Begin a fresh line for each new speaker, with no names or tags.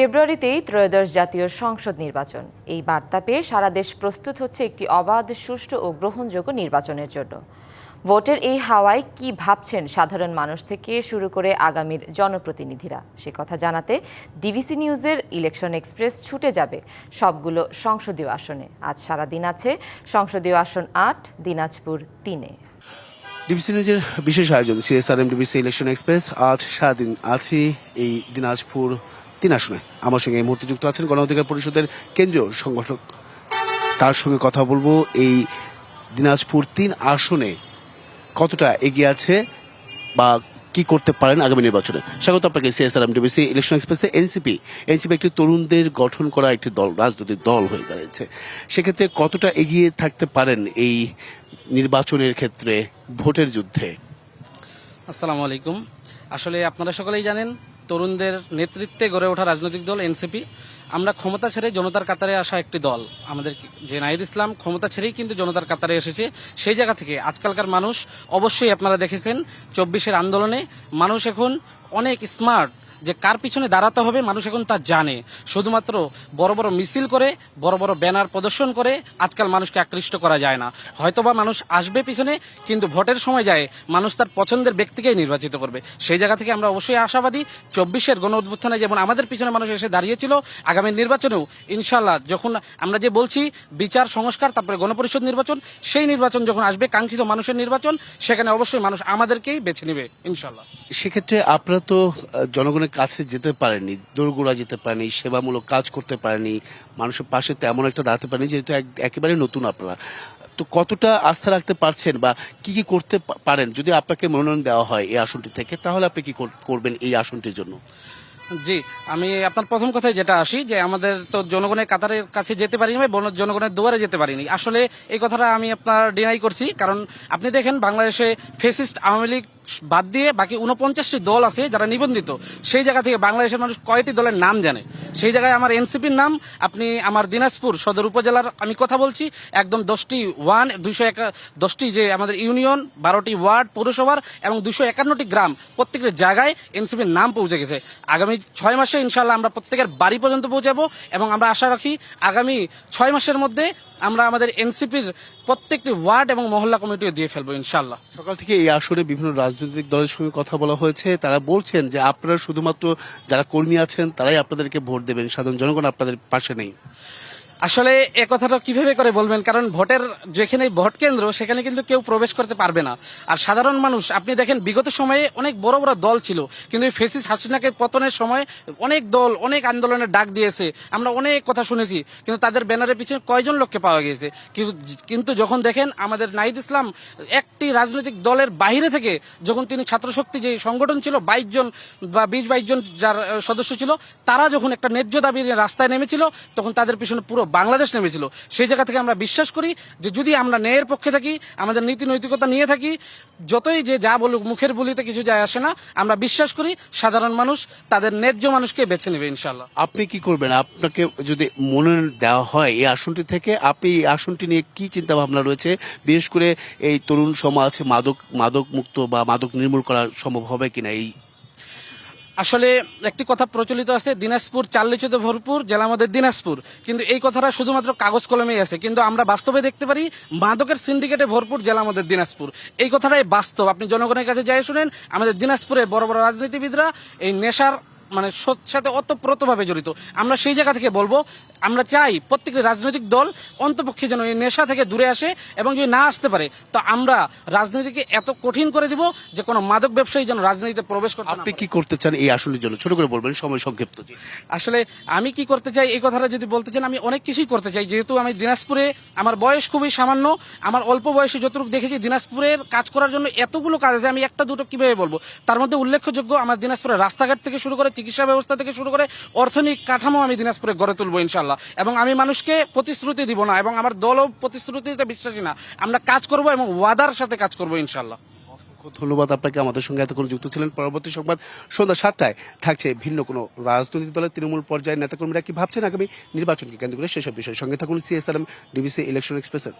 ফেব্রুয়ারিতেই ত্রয়োদশ জাতীয় সংসদ নির্বাচন। এই বার্তা পেয়ে সারা দেশ প্রস্তুত হচ্ছে একটি অবাধ, সুষ্ঠু ও গ্রহণযোগ্য নির্বাচনের জন্য। ভোটের এই হাওয়ায় কি ভাবছেন সাধারণ মানুষ থেকে শুরু করে আগামীর জনপ্রতিনিধিরা? সে কথা জানাতে ডিভিসি নিউজের ইলেকশন এক্সপ্রেস ছুটে যাবে সবগুলো সংসদীয় আসনে। আজ সারা দিন আছে সংসদীয় আসন আট, দিনাজপুর তিনে।
ডিবিসি নিউজের বিশেষ আয়োজন, সিএসআরএম ডিবিসি ইলেকশন এক্সপ্রেস। আজ সারাদিন আছি এই দিনাজপুর তিন আসনে। আমার সঙ্গে এই মুহূর্তে যুক্ত আছেন গণ অধিকার পরিষদের কেন্দ্রীয় সংগঠক। তার সঙ্গে কথা বলব এই দিনাজপুর তিন আসনে কতটা এগিয়ে আছে বা কি করতে পারেন আগামী নির্বাচনে। স্বাগত আপনাকে সিএসআরএম ডিবিসি ইলেকশন এক্সপ্রেসে, এনসিপি। এনসিপি একটি তরুণদের গঠন করা একটি দল, রাজনৈতিক দল হয়ে দাঁড়িয়েছে। সেক্ষেত্রে কতটা এগিয়ে থাকতে পারেন এই নির্বাচনের ক্ষেত্রে ভোটের যুদ্ধে?
আসসালামু আলাইকুম। আসলে আপনারা সকলেই জানেন তরুণদের নেতৃত্বে গড়ে ওঠা রাজনৈতিক দল, এনসিপি। আমরা ক্ষমতা ছেড়ে জনতার কাতারে আসা একটি দল। আমাদের যে নাহিদ ইসলাম ক্ষমতা ছেড়েই কিন্তু জনতার কাতারে এসেছে, সেই জায়গা থেকে আজকালকার মানুষ অবশ্যই আপনারা দেখেছেন, চব্বিশের আন্দোলনে মানুষ এখন অনেক স্মার্ট যে কার পিছনে দাঁড়াতে হবে মানুষ এখন তা জানে। শুধুমাত্র বড় বড় মিছিল করে, বড় বড় ব্যানার প্রদর্শন করে আজকাল মানুষকে আকৃষ্ট করা যায় না। হয়তোবা মানুষ আসবে পিছনে, কিন্তু ভোটের সময় যায় মানুষ তার পছন্দের ব্যক্তিকেই নির্বাচিত করবে। সেই জায়গা থেকে আমরা অবশ্যই আশাবাদী, চব্বিশের গণ অভ্যুত্থানে যেমন আমাদের পিছনে মানুষ এসে দাঁড়িয়েছিল, আগামী নির্বাচনেও ইনশাল্লাহ যখন আমরা যে বলছি বিচার, সংস্কার, তারপরে গণপরিষদ নির্বাচন, সেই নির্বাচন যখন আসবে, কাঙ্ক্ষিত মানুষের নির্বাচন, সেখানে অবশ্যই মানুষ আমাদেরকেই বেছে নেবে ইনশাল্লাহ
সেক্ষেত্রে আপনারা তো জনগণের কাছে যেতে পারেননি দোরগোড়া যেতে পারেনি, সেবামূলক কাজ করতে পারেনি, মানুষের পাশে তেমন একটা দাঁড়াতে পারেনি যেহেতু এক- একেবারে নতুন আপনারা। তো কতটা আস্থা রাখতে পারছেন বা কি কি করতে পারেন? যদি আপনাকে মনোনয়ন দেওয়া হয় এই আসনটি থেকে, তাহলে আপনি কি করবেন এই আসনটির জন্য?
জি, আমি আপনার প্রথম কথায় যেটা আসি, যে আমাদের তো জনগণের কাতারের কাছে যেতে পারিনি জনগণের দুয়ারে যেতে পারিনি। আসলে এই কথাটা আমি আপনার ডিনাই করছি, কারণ আপনি দেখেন বাংলাদেশে ফেসিস্ট আওয়ামী লীগ বাদ দিয়ে বাকি উনপঞ্চাশটি দল আছে যারা নিবন্ধিত। সেই জায়গা থেকে বাংলাদেশের মানুষ কয়টি দলের নাম জানে? সেই জায়গায় আমার এনসিপির নাম, আপনি আমার দিনাজপুর সদর উপজেলার আমি কথা বলছি, একদম দশটি ওয়ান, দুইশো একা, দশটি যে আমাদের ইউনিয়ন, বারোটি ওয়ার্ড পৌরসভার এবং দুশো একান্নটি গ্রাম প্রত্যেকটি জায়গায় এনসিপির নাম পৌঁছে গেছে। আগামী ছয় মাসে ইনশাল্লাহ আমরা প্রত্যেকের বাড়ি পর্যন্ত পৌঁছাবো এবং আমরা আশা রাখি আগামী ছয় মাসের মধ্যে আমরা আমাদের এনসিপির প্রত্যেকটি ওয়ার্ড এবং মহল্লা কমিটিও দিয়ে ফেলব ইনশাল্লাহ
সকাল থেকে এই আসরে বিভিন্ন রাজনৈতিক দলের সঙ্গে কথা বলা হয়েছে। তারা বলছেন যে আপনারা শুধুমাত্র যারা কর্মী আছেন, তারাই আপনাদেরকে ভোট দেবেন। সাধারণ জনগণ আপনাদের পাশে নেই।
আসলে এ কথাটা কীভাবে করে বলবেন? কারণ ভোটের যেখানে ভোট কেন্দ্র, সেখানে কিন্তু কেউ প্রবেশ করতে পারবে না। আর সাধারণ মানুষ, আপনি দেখেন, বিগত সময়ে অনেক বড় বড় দল ছিল। কিন্তু এই ফেসিস হাসিনাকে পতনের সময় অনেক দল, অনেক আন্দোলনের ডাক দিয়েছে। আমরা অনেক কথা শুনেছি, কিন্তু তাদের ব্যানারের পিছনে কয়জন লোককে পাওয়া গিয়েছে? কিন্তু- যখন দেখেন, আমাদের নাহিদ ইসলাম একটি রাজনৈতিক দলের বাইরে থেকে যখন তিনি ছাত্রশক্তি যে সংগঠন ছিল, বাইশ জন বা বিশ বাইশ জন যার সদস্য ছিল, তারা যখন একটা ন্যায্য দাবি রাস্তায় নেমেছিল, তখন তাদের পিছনে পুরো বাংলাদেশ নেমেছিল, সেই জায়গা থেকে আমরা বিশ্বাস করি যে যদি আমরা ন্যায়ের পক্ষে থাকি, আমাদের নীতি নৈতিকতা নিয়ে থাকি, যতই যে যা বলুক, মুখের বলিতে কিছু যায় আসে না, আমরা বিশ্বাস করি সাধারণ মানুষ তাদের ন্যায্য মানুষকে বেছে নেবে ইনশাল্লাহ
আপনি কি করবেন? আপনাকে যদি মনোনয়ন দেওয়া হয় এই আসনটি থেকে, আপনি এই আসনটি নিয়ে কি চিন্তা ভাবনা রয়েছে? বিশেষ করে এই তরুণ সমাজ মাদক মাদক মুক্ত বা মাদক নির্মূল করা সম্ভব হবে কিনা এই
আসলে একটি কথা প্রচলিত আছে, দিনাজপুর, চাল্লিচুতে ভরপুর, জেলা আমাদের দিনাজপুর। কিন্তু এই কথাটা শুধুমাত্র কাগজ কলমেই আছে। কিন্তু আমরা বাস্তবে দেখতে পারি, মাদকের সিন্ডিকেটে ভরপুর জেলা আমাদের দিনাজপুর। এই কথাটাই বাস্তব। আপনি জনগণের কাছে যাই শুনেন, আমাদের দিনাজপুরে বড় বড় রাজনীতিবিদরা এই নেশার মানে সাথে অতপ্রতভাবে জড়িত। আমরা সেই জায়গা থেকে বলব আমরা চাই প্রত্যেকটি রাজনৈতিক দল অন্তপক্ষে যেন এই নেশা থেকে দূরে আসে এবং যদি না আসতে পারে তো আমরা রাজনীতিকে এত কঠিন করে দিব যে কোনো মাদক ব্যবসায়ী যেন রাজনীতিতে প্রবেশ করতে
আপনি কি করতে চান এই আসনের জন্য? ছোট করে বলবেন সময় সংক্ষিপ্ত।
আসলে আমি কি করতে চাই এই কথাটা যদি বলতে চান আমি অনেক কিছুই করতে চাই। যেহেতু আমি দিনাজপুরে আমার বয়স খুবই সামান্য আমার অল্প বয়সে যতটুকু দেখেছি দিনাজপুরের কাজ করার জন্য এতগুলো কাজ আছে আমি একটা দুটো কীভাবে বলব? তার মধ্যে উল্লেখযোগ্য আমার দিনাজপুরের রাস্তাঘাট থেকে শুরু করে চিকিৎসা ব্যবস্থা থেকে শুরু করে অর্থনৈতিক কাঠামো আমি দিনাজপুরে গড়ে তুলবো ইনশাল্লাহ এবং আমি মানুষকে প্রতিশ্রুতি দিব না, এবং আমার দলও প্রতিশ্রুতিতে বিশ্বাসী না। আমরা কাজ করব এবং ওয়াদার সাথে কাজ করব ইনশাল্লাহ
ধন্যবাদ আপনাকে আমাদের সঙ্গে এতক্ষণ যুক্ত ছিলেন। পরবর্তী সংবাদ সন্ধ্যা সাতটায় থাকছে ভিন্ন কোনো রাজনৈতিক দলের তৃণমূল পর্যায়ের নেতাকর্মীরা কি ভাবছেন আগামী নির্বাচনকে কেন্দ্র করে? সেসব বিষয়ে সঙ্গে থাকুন সিএসআরএম, ডিবিসি ইলেকশন এক্সপ্রেসের।